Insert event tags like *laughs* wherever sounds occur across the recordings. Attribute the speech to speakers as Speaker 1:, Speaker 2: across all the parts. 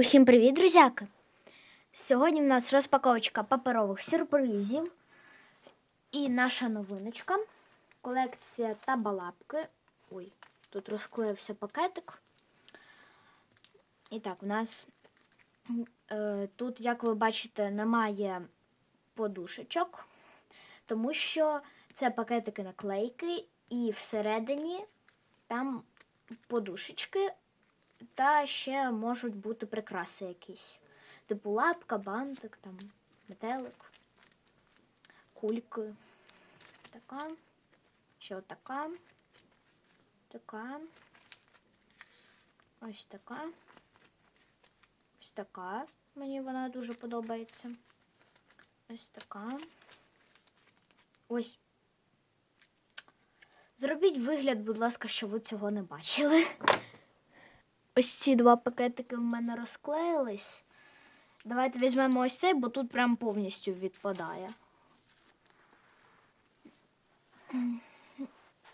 Speaker 1: Усім привіт, друзяки! Сьогодні в нас розпаковочка паперових сюрпризів і наша новиночка. Колекція табалапки. Ой, тут розклеївся пакетик. І так, в нас е, тут, як ви бачите, немає подушечок, тому що це пакетики наклейки, і всередині там подушечки та ще можуть бути прикраси якісь. Типу лапка, бантик, там, метелик, кульки. Така. Ще така. Така. Ось така. Ось така. Мені вона дуже подобається. Ось така. Ось. Зробіть вигляд, будь ласка, що ви цього не бачили. Ось ці два пакетики в мене розклеїлись. Давайте візьмемо ось цей, бо тут прям повністю відпадає.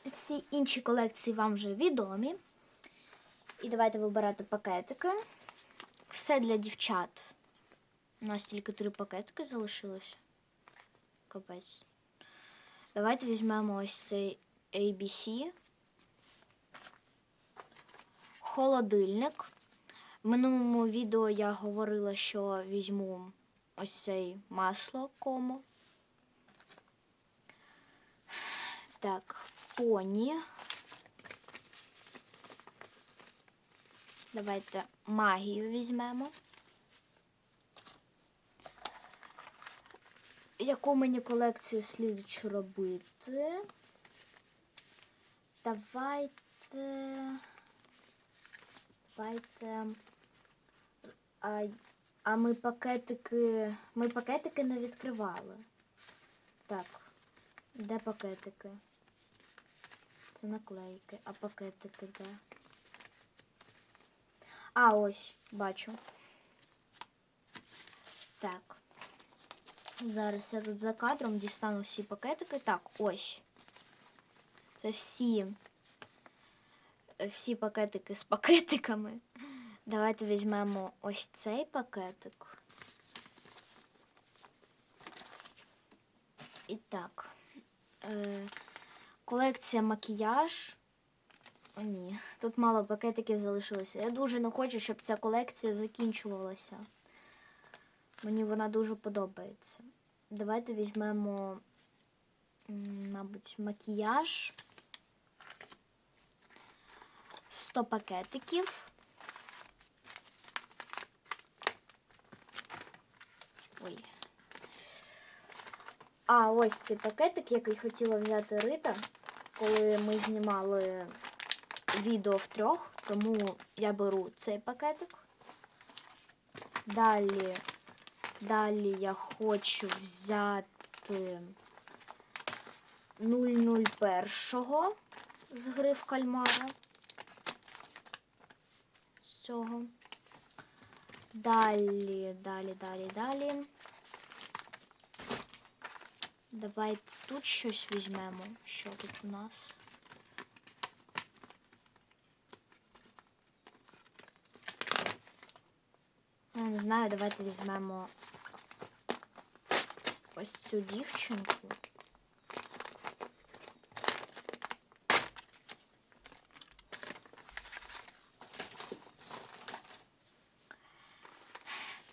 Speaker 1: Всі інші колекції вам вже відомі. І давайте вибирати пакетики. Все для дівчат. У нас тільки три пакетики залишилось. Капець. Давайте візьмемо ось цей ABC холодильник. В минулому відео я говорила, що візьму ось цей масло кому. Так, поні. Давайте магію візьмемо. Яку мені колекцію слідчу робити? Давайте. Давайте. А, а ми пакетики. Ми пакетики не відкривали. Так. Де пакетики? Це наклейки, а пакетики де? А, ось, бачу. Так. Зараз я тут за кадром дістану всі пакетики. Так, ось. Це всі всі пакетики з пакетиками. Давайте візьмемо ось цей пакетик. І так, е, колекція макіяж. О, ні, тут мало пакетиків залишилося. Я дуже не хочу, щоб ця колекція закінчувалася. Мені вона дуже подобається. Давайте візьмемо, мабуть, макіяж. 100 пакетиків. Ой. А, ось цей пакетик, який хотіла взяти Рита, коли ми знімали відео втрьох, тому я беру цей пакетик. Далі, далі я хочу взяти 001 з гри в кальмара цього. Далі, далі, далі, далі. Давайте тут щось візьмемо. Що тут у нас? Я не знаю, давайте візьмемо ось цю дівчинку.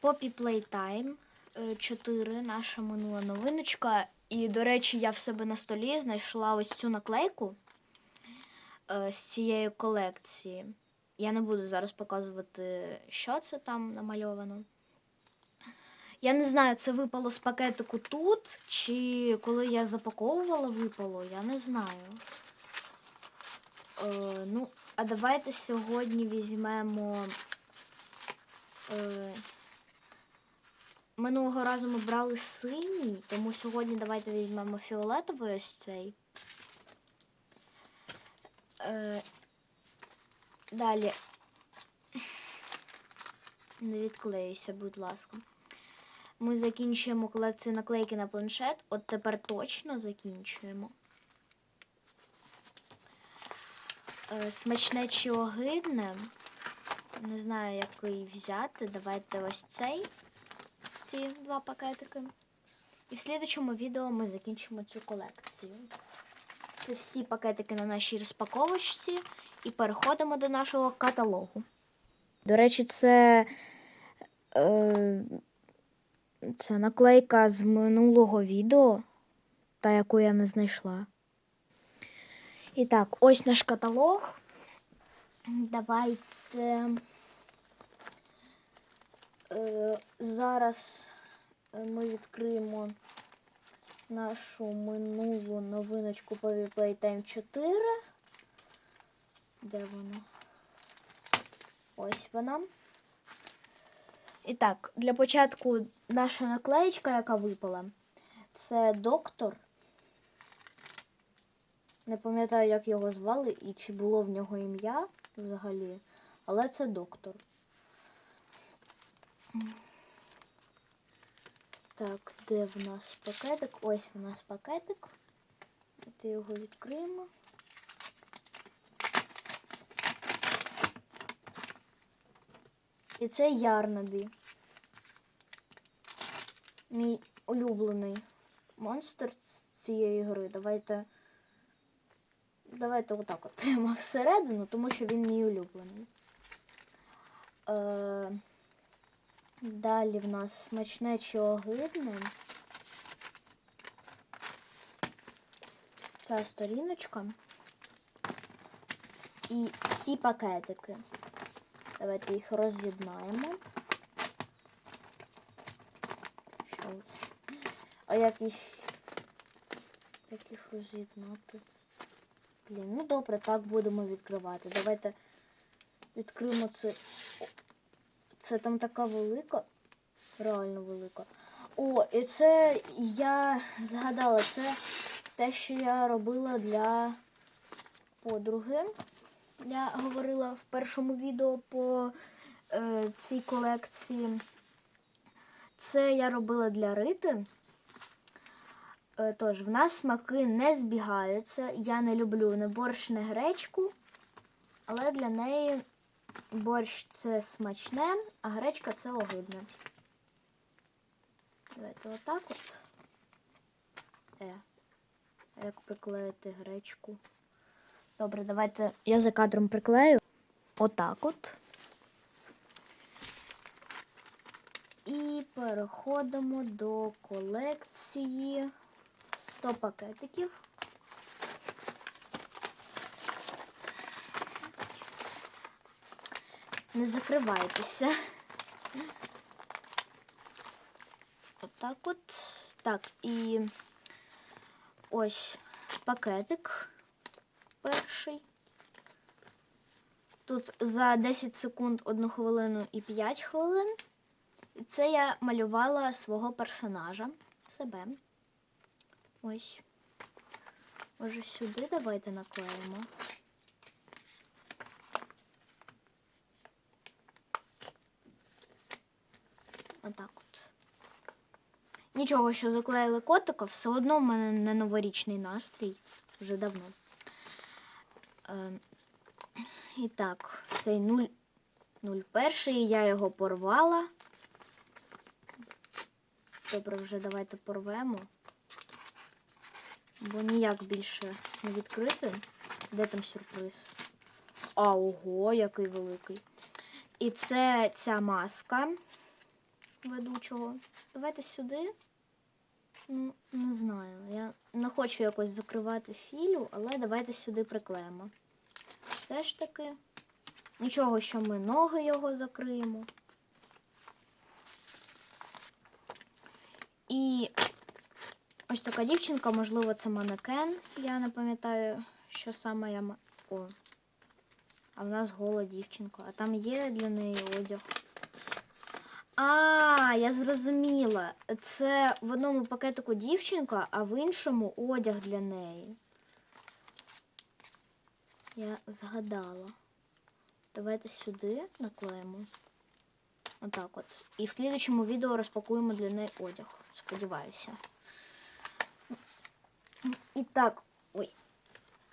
Speaker 1: Poppy Playtime 4, наша минула новиночка. І, до речі, я в себе на столі знайшла ось цю наклейку е, з цієї колекції. Я не буду зараз показувати, що це там намальовано. Я не знаю, це випало з пакетику тут, чи коли я запаковувала, випало, я не знаю. Е, ну, а давайте сьогодні візьмемо. Е, Минулого разу ми брали синій, тому сьогодні давайте візьмемо фіолетовий ось цей. Е, Далі. Не відклеюся, будь ласка. Ми закінчуємо колекцію наклейки на планшет. От тепер точно закінчуємо. Е, Смачне чи огидне. Не знаю, який взяти. Давайте ось цей. Ці два пакетики. І в слідчому відео ми закінчимо цю колекцію. Це всі пакетики на нашій розпаковочці. І переходимо до нашого каталогу. До речі, це, е, це наклейка з минулого відео, та яку я не знайшла. І так, ось наш каталог. Давайте зараз е, ми відкриємо нашу минулу новиночку по Playtime 4. Де вона? Ось вона. І так, для початку наша наклеєчка, яка випала, це доктор. Не пам'ятаю, як його звали і чи було в нього ім'я взагалі, але це доктор. Так, де в нас пакетик? Ось у нас пакетик. Давайте його відкриємо. І це Ярнабі. Мій улюблений монстр з цієї гри. Давайте. Давайте отак от прямо всередину, тому що він мій улюблений. Е, далі в нас смачне чи огидне. Ця сторіночка. І ці пакетики. Давайте їх роз'єднаємо. А як їх, як їх роз'єднати? Блін, ну добре, так будемо відкривати. Давайте відкриємо це. Це там така велика. Реально велика. О, і це я згадала, це те, що я робила для подруги. Я говорила в першому відео по е, цій колекції. Це я робила для рити. Е, Тож, в нас смаки не збігаються. Я не люблю не борщ, не гречку, але для неї борщ це смачне, а гречка це огидне. Давайте отак от. Е. а Як приклеїти гречку? Добре, давайте я за кадром приклею. Отак от. І переходимо до колекції 100 пакетиків. Не закривайтеся. Отак от. Так, і ось пакетик перший. Тут за 10 секунд 1 хвилину і 5 хвилин. Це я малювала свого персонажа, себе. Ось. Може сюди давайте наклеїмо. Отак от. Нічого, що заклеїли котика, все одно в мене не новорічний настрій. Вже давно. Е, і так, цей 0, 01, я його порвала. Добре, вже давайте порвемо. Бо ніяк більше не відкрити. Де там сюрприз? А, ого, який великий. І це ця маска ведучого. Давайте сюди. Ну, не знаю. Я не хочу якось закривати філю, але давайте сюди приклеїмо. Все ж таки. Нічого, що ми ноги його закриємо. І ось така дівчинка, можливо, це манекен. Я не пам'ятаю, що саме я. О. А в нас гола дівчинка. А там є для неї одяг. А, я зрозуміла. Це в одному пакетику дівчинка, а в іншому одяг для неї. Я згадала. Давайте сюди наклеїмо. Отак от. І в слідчому відео розпакуємо для неї одяг. Сподіваюся. І так, ой.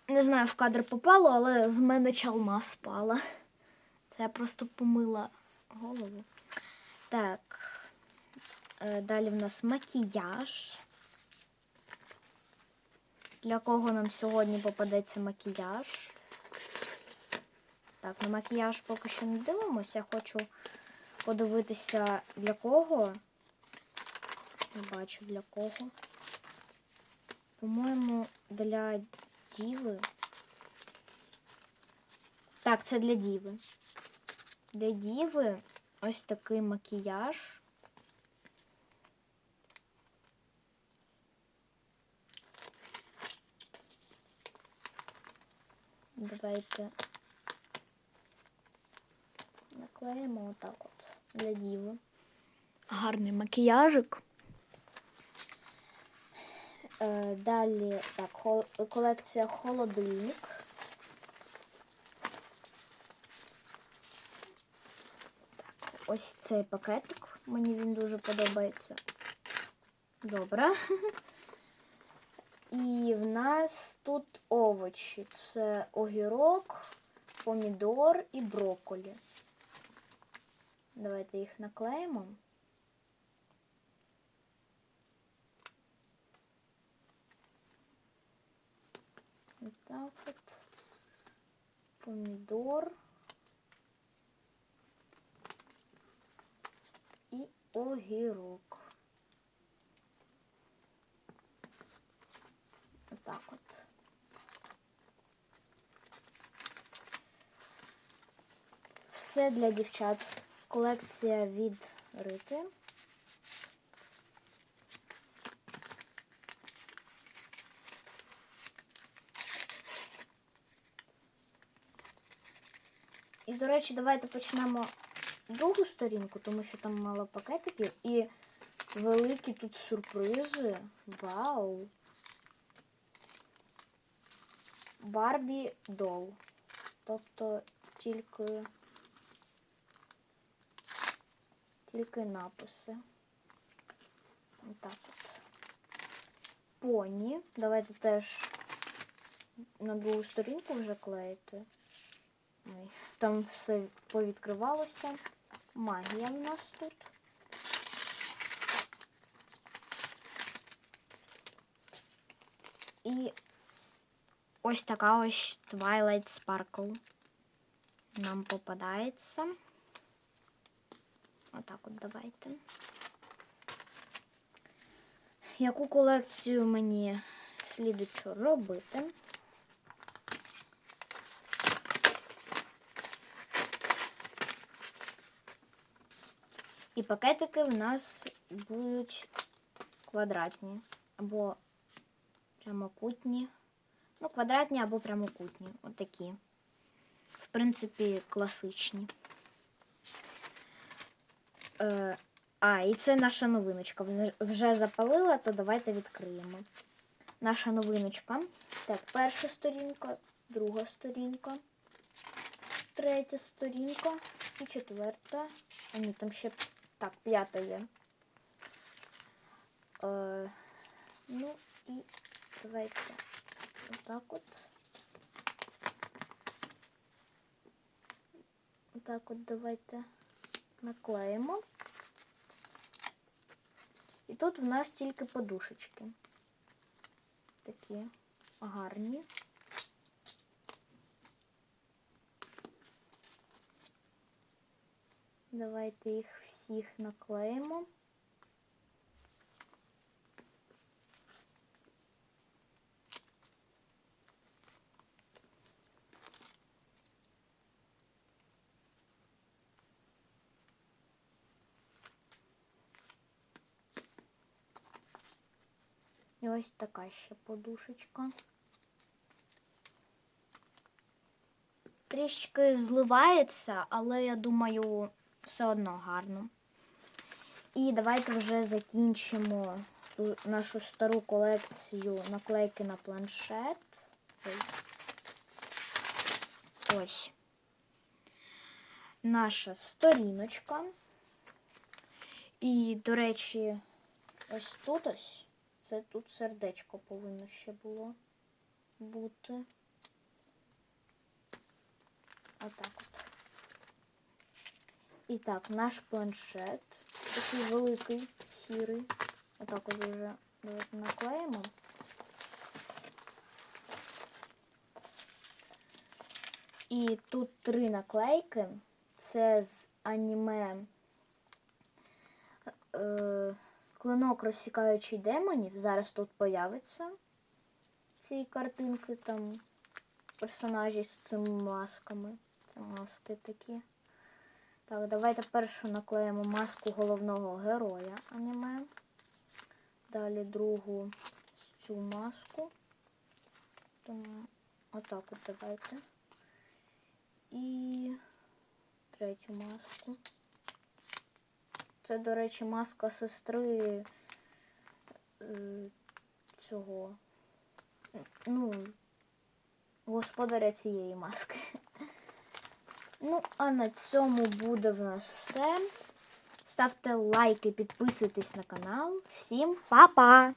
Speaker 1: Не знаю, в кадр попало, але з мене чалма спала. Це я просто помила голову. Так. Е, Далі в нас макіяж. Для кого нам сьогодні попадеться макіяж? Так, на макіяж поки що не дивимося. Я хочу подивитися для кого. Не бачу для кого. По-моєму, для діви. Так, це для діви. Для діви ось такий макіяж. Давайте наклеїмо отак от для діви. Гарний макіяжик. Е, Далі так, колекція холодильник. Так, ось цей пакетик. Мені він дуже подобається. Добре. *laughs* І в нас тут овочі. Це огірок, помідор і брокколі. Давайте їх наклеїмо. Так от. Помідор. І огірок. Отак от. Все для дівчат. Колекція від Рити. І, до речі, давайте почнемо другу сторінку, тому що там мало пакетиків. І великі тут сюрпризи. Вау! Барбі Дол. Тобто тільки тільки написи. Отак от. Поні. Давайте теж на другу сторінку вже клеїти. Там все повідкривалося. Магія в нас тут. І ось така ось Twilight Sparkle нам попадається. Отак от давайте. Яку колекцію мені слідучу робити? І пакетики в нас будуть квадратні або прямокутні. Ну, квадратні або прямокутні. Отакі. В принципі, класичні. Е, а, і це наша новиночка. Вже запалила, то давайте відкриємо. Наша новиночка. Так, перша сторінка, друга сторінка, третя сторінка і четверта. А ні, там ще так, п'ята є. Е, ну і давайте отак от. Отак от давайте наклеїмо. І тут в нас тільки подушечки. Такі гарні. Давайте їх всіх наклеїмо. І ось така ще подушечка. Трішки зливається, але я думаю, все одно гарно. І давайте вже закінчимо нашу стару колекцію наклейки на планшет. Ось. Наша сторіночка. І, до речі, ось тут ось. Це тут сердечко повинно ще було бути. Отак от. І так, наш планшет. Такий великий, сірий. Отак от вже давайте наклеїмо. І тут три наклейки. Це з аніме е, Клинок розсікаючий демонів. Зараз тут появиться ці картинки там персонажі з цими масками. Це маски такі. Так, давайте першу наклеїмо маску головного героя аніме. Далі другу цю маску. Отак от давайте. І третю маску. Це, до речі, маска сестри е, цього. Ну, господаря цієї маски. Ну, а на цьому буде в нас все. Ставте лайки, підписуйтесь на канал. Всім па-па!